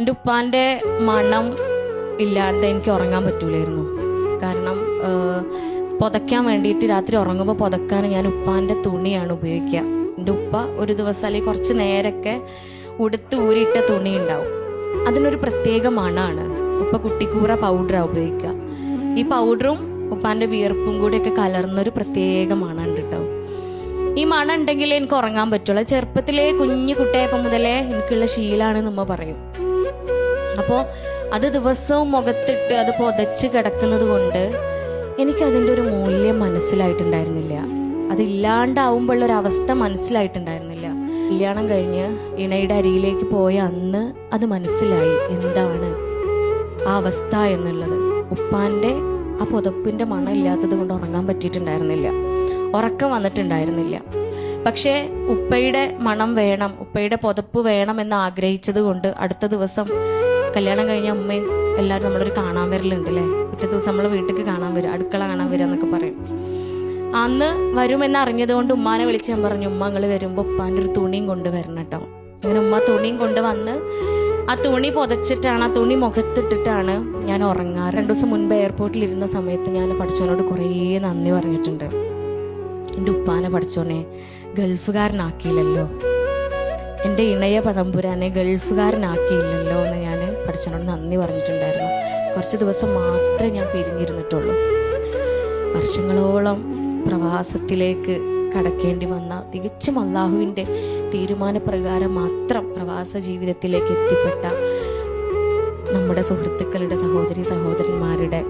എന്റെ ഉപ്പാന്റെ മണം ഇല്ലാതെ എനിക്ക് ഉറങ്ങാൻ പറ്റൂലായിരുന്നു. കാരണം പുതയ്ക്കാൻ വേണ്ടിയിട്ട് രാത്രി ഉറങ്ങുമ്പോൾ പുതക്കാൻ ഞാൻ ഉപ്പാന്റെ തുണിയാണ് ഉപയോഗിക്കുക. എന്റെ ഉപ്പ ഒരു ദിവസം അല്ലെങ്കിൽ കുറച്ച് നേരമൊക്കെ ഉടുത്ത് ഊരിയിട്ട തുണി ഉണ്ടാവും. അതിനൊരു പ്രത്യേക മണമാണ് ഉപ്പ കുട്ടിക്കൂറ പൗഡറാണ് ഉപയോഗിക്കുക. ഈ പൗഡറും ഉപ്പാന്റെ വിയർപ്പും കൂടിയൊക്കെ കലർന്നൊരു പ്രത്യേക മണമുണ്ട് കേട്ടോ ഈ മണം ഉണ്ടെങ്കിൽ എനിക്ക് ഉറങ്ങാൻ പറ്റുള്ളൂ. ചെറുപ്പത്തിലെ കുഞ്ഞു കുട്ടിയായപ്പോൾ മുതലേ എനിക്കുള്ള ശീലമാണെന്ന് ഉമ്മ പറയും. അപ്പോൾ അത് ദിവസവും മുഖത്തിട്ട് അത് പുതച്ച് കിടക്കുന്നത് കൊണ്ട് എനിക്കതിന്റെ ഒരു മൂല്യം മനസ്സിലായിട്ടുണ്ടായിരുന്നില്ല. അതില്ലാണ്ടാവുമ്പോഴുള്ള ഒരു അവസ്ഥ മനസ്സിലായിട്ടുണ്ടായിരുന്നില്ല. കല്യാണം കഴിഞ്ഞ് ഇണയുടെ അരിയിലേക്ക് പോയ അന്ന് അത് മനസ്സിലായി എന്താണ് ആ അവസ്ഥ എന്നുള്ളത്. ഉപ്പാന്റെ ആ പുതപ്പിന്റെ മണം ഇല്ലാത്തത് കൊണ്ട് ഉറങ്ങാൻ പറ്റിയിട്ടുണ്ടായിരുന്നില്ല. ഉറക്കം വന്നിട്ടുണ്ടായിരുന്നില്ല. പക്ഷേ ഉപ്പയുടെ മണം വേണം ഉപ്പയുടെ പുതപ്പ് വേണം എന്ന് ആഗ്രഹിച്ചത് കൊണ്ട് അടുത്ത ദിവസം കല്യാണം കഴിഞ്ഞ അമ്മയും എല്ലാവരും നമ്മളൊരു കാണാൻ വരലുണ്ട് അല്ലേ? ഒറ്റ ദിവസം നമ്മൾ വീട്ടിലേക്ക് കാണാൻ വരും. അടുക്കള കാണാൻ വരിക എന്നൊക്കെ പറയും. അന്ന് വരുമെന്ന് അറിഞ്ഞത് കൊണ്ട് ഉമ്മാനെ വിളിച്ച് ഞാൻ പറഞ്ഞു ഉമ്മ നിങ്ങൾ വരുമ്പോൾ ഉപ്പാന്റെ ഒരു തുണിയും കൊണ്ടുവരണം കേട്ടോ അങ്ങനെ ഉമ്മ തുണിയും കൊണ്ടുവന്ന് ആ തുണി പുതച്ചിട്ടാണ് ആ തുണി മുഖത്തിട്ടിട്ടാണ് ഞാൻ ഉറങ്ങാറ്. രണ്ടു ദിവസം മുൻപ് എയർപോർട്ടിൽ ഇരുന്ന സമയത്ത് ഞാൻ പഠിച്ചവനോട് കുറേ നന്ദി പറഞ്ഞിട്ടുണ്ട്. എന്റെ ഉപ്പാനെ പഠിച്ചോനെ ഗൾഫുകാരനാക്കിയില്ലല്ലോ. എന്റെ ഇണയ പടംപുരാനെ ഗൾഫുകാരനാക്കിയില്ലല്ലോ എന്ന് ഞാൻ പഠിച്ചനോട് നന്ദി പറഞ്ഞിട്ടുണ്ടായിരുന്നു. കുറച്ച് ദിവസം മാത്രമേ ഞാൻ പിരിഞ്ഞിരുന്നിട്ടുള്ളൂ. വർഷങ്ങളോളം പ്രവാസത്തിലേക്ക് കടക്കേണ്ടി വന്ന തികച്ചും അള്ളാഹുവിന്റെ തീരുമാനപ്രകാരം മാത്രം പ്രവാസ ജീവിതത്തിലേക്ക് എത്തിപ്പെട്ട നമ്മുടെ സുഹൃത്തുക്കളുടെ സഹോദരി സഹോദരന്മാരുടെ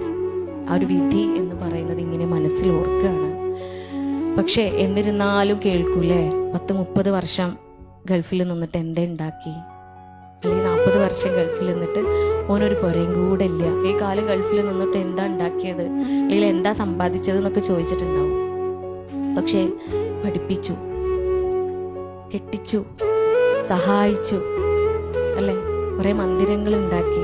ആ ഒരു വിധി എന്ന് പറയുന്നത് ഇങ്ങനെ മനസ്സിൽ ഓർക്കുകയാണ്. പക്ഷേ എന്നിരുന്നാലും കേൾക്കൂലേ? പത്ത് മുപ്പത് വർഷം ഗൾഫിൽ നിന്നിട്ട് എന്തേ ഉണ്ടാക്കി? അല്ലെങ്കിൽ നാൽപ്പത് വർഷം ഗൾഫിൽ നിന്നിട്ട് ഓനൊരു പുരയും കൂടെ ഇല്ല. ഈ കാലം ഗൾഫിൽ നിന്നിട്ട് എന്താ ഉണ്ടാക്കിയത്? അല്ലെങ്കിൽ എന്താ സമ്പാദിച്ചത് എന്നൊക്കെ ചോദിച്ചിട്ടുണ്ടാവും. പക്ഷേ പഠിപ്പിച്ചു കെട്ടിച്ചു സഹായിച്ചു അല്ലേ? കുറെ മന്ദിരങ്ങൾ ഉണ്ടാക്കി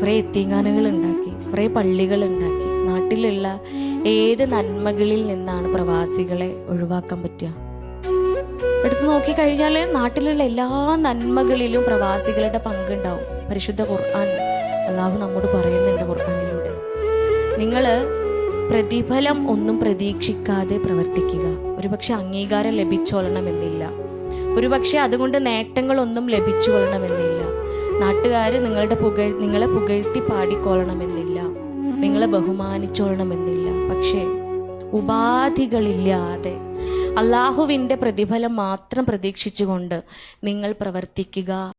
കുറേ എത്തിങ്ങാനകൾ ഉണ്ടാക്കി കുറേ പള്ളികൾ ഉണ്ടാക്കി. നാട്ടിലുള്ള ഏത് നന്മകളിൽ നിന്നാണ് പ്രവാസികളെ ഒഴിവാക്കാൻ പറ്റുക? എടുത്തു നോക്കിക്കഴിഞ്ഞാൽ നാട്ടിലുള്ള എല്ലാ നന്മകളിലും പ്രവാസികളുടെ പങ്കുണ്ടാവും. പരിശുദ്ധ ഖുർആൻ അള്ളാഹു നമ്മോട് പറയുന്നുണ്ട് ഖുർആനിലൂടെ. നിങ്ങൾ പ്രതിഫലം ഒന്നും പ്രതീക്ഷിക്കാതെ പ്രവർത്തിക്കുക. ഒരുപക്ഷെ അംഗീകാരം ലഭിച്ചോളണമെന്നില്ല. ഒരുപക്ഷെ അതുകൊണ്ട് നേട്ടങ്ങളൊന്നും ലഭിച്ചുകൊള്ളണമെന്നില്ല. നാട്ടുകാർ നിങ്ങളുടെ പുകഴ് നിങ്ങളെ പുകഴ്ത്തി പാടിക്കൊള്ളണമെന്നില്ല. നിങ്ങളെ ബഹുമാനിച്ചോളണമെന്നില്ല. പക്ഷേ ഉപാധികളില്ലാതെ അള്ളാഹുവിന്റെ പ്രതിഫലം മാത്രം പ്രതീക്ഷിച്ചുകൊണ്ട് നിങ്ങൾ പ്രവർത്തിക്കുക.